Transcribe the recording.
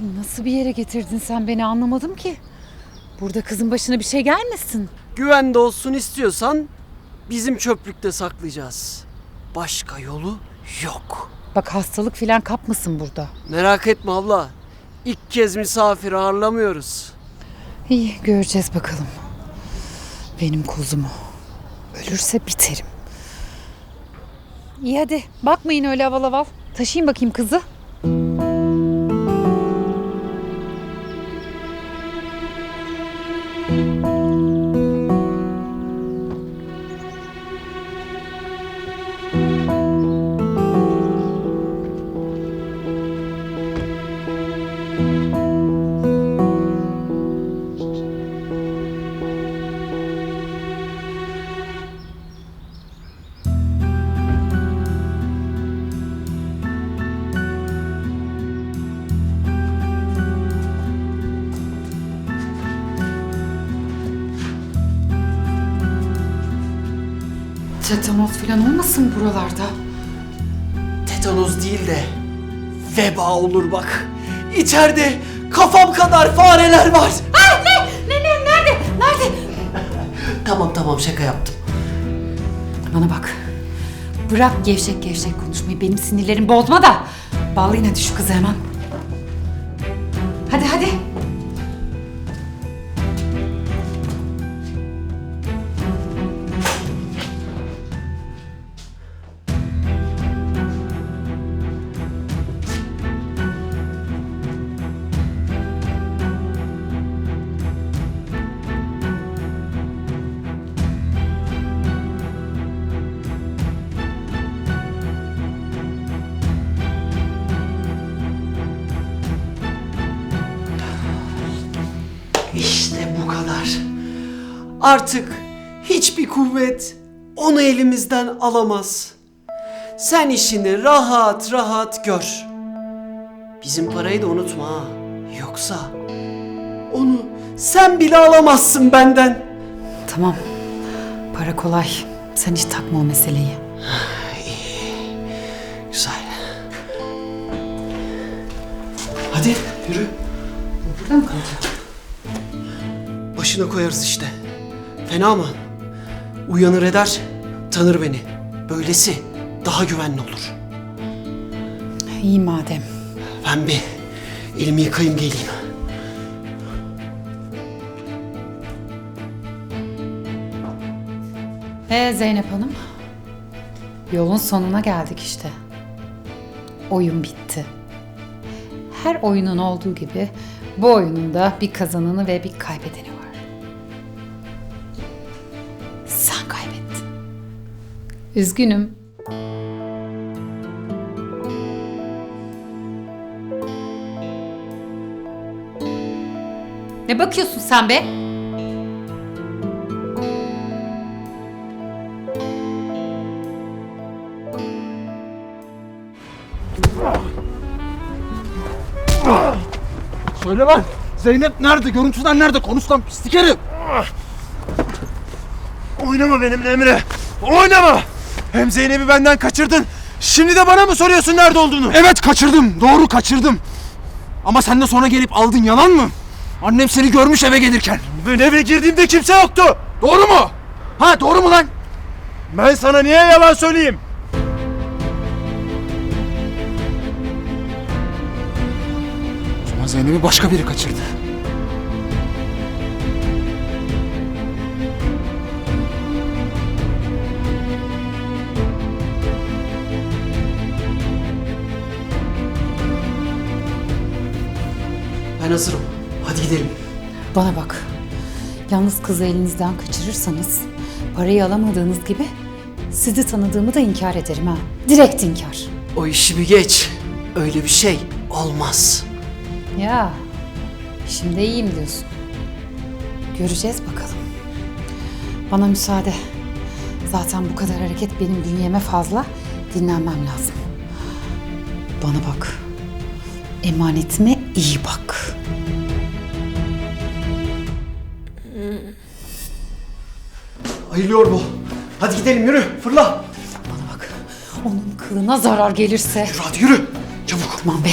Ay, Nasıl bir yere getirdin sen beni anlamadım ki. Burada kızın başına bir şey gelmesin. Güvende olsun istiyorsan bizim çöplükte saklayacağız. Başka yolu yok. Bak hastalık filan kapmasın burada. Merak etme abla. İlk kez misafir ağırlamıyoruz. İyi göreceğiz bakalım. Benim kuzumu. Ölürse biterim. İyi hadi bakmayın öyle aval aval. Taşıyın bakayım kızı. Tetanos filan olmasın buralarda. Tetanos değil de veba olur bak. İçeride kafam kadar fareler var. Ne ne nerede? Nerede? Tamam tamam şaka yaptım. Bana bak. Bırak gevşek gevşek konuşmayı. Benim sinirlerim bozma da. Bağlayın hadi şu kızı hemen. Artık hiçbir kuvvet onu elimizden alamaz. Sen işini rahat rahat gör. Bizim parayı da unutma ha. Yoksa onu sen bile alamazsın benden. Tamam. Para kolay. Sen hiç takma o meseleyi. Güzel. Hadi yürü. Burada mı kalacak? Başına koyarız işte. Fena mı? Uyanır eder, tanır beni. Böylesi daha güvenli olur. İyi madem. Ben bir elimi yıkayayım geleyim. Ee Zeynep Hanım? Yolun sonuna geldik işte. Oyun bitti. Her oyunun olduğu gibi bu oyunun da bir kazananı ve bir kaybedeni Üzgünüm. Ne bakıyorsun sen be? Söyle lan. Zeynep nerede? Görüntüden nerede? Konuş lan pislik herif. Oynama benimle Emre. Oynama. Hem Zeynep'i benden kaçırdın. Şimdi de bana mı soruyorsun nerede olduğunu? Evet kaçırdım. Doğru kaçırdım. Ama sen de sonra gelip aldın yalan mı? Annem seni görmüş eve gelirken. Ben eve girdiğimde kimse yoktu. Doğru mu? Ha doğru mu lan? Ben sana niye yalan söyleyeyim? O zaman Zeynep'i başka biri kaçırdı. Ben hazırım. Hadi gidelim. Bana bak. Yalnız kızı elinizden kaçırırsanız parayı alamadığınız gibi sizi tanıdığımı da inkar ederim ha. Direkt inkar. O işi bir geç. Öyle bir şey olmaz. Ya şimdi iyiyim diyorsun. Göreceğiz bakalım. Bana müsaade. Zaten bu kadar hareket benim bünyeme fazla. Dinlenmem lazım. Bana bak. Emanetime iyi bak. Ayılıyor bu. Hadi gidelim yürü. Fırla. Bana bak. Onun kılına zarar gelirse. Yürü hadi yürü. Çabuk. Aman be.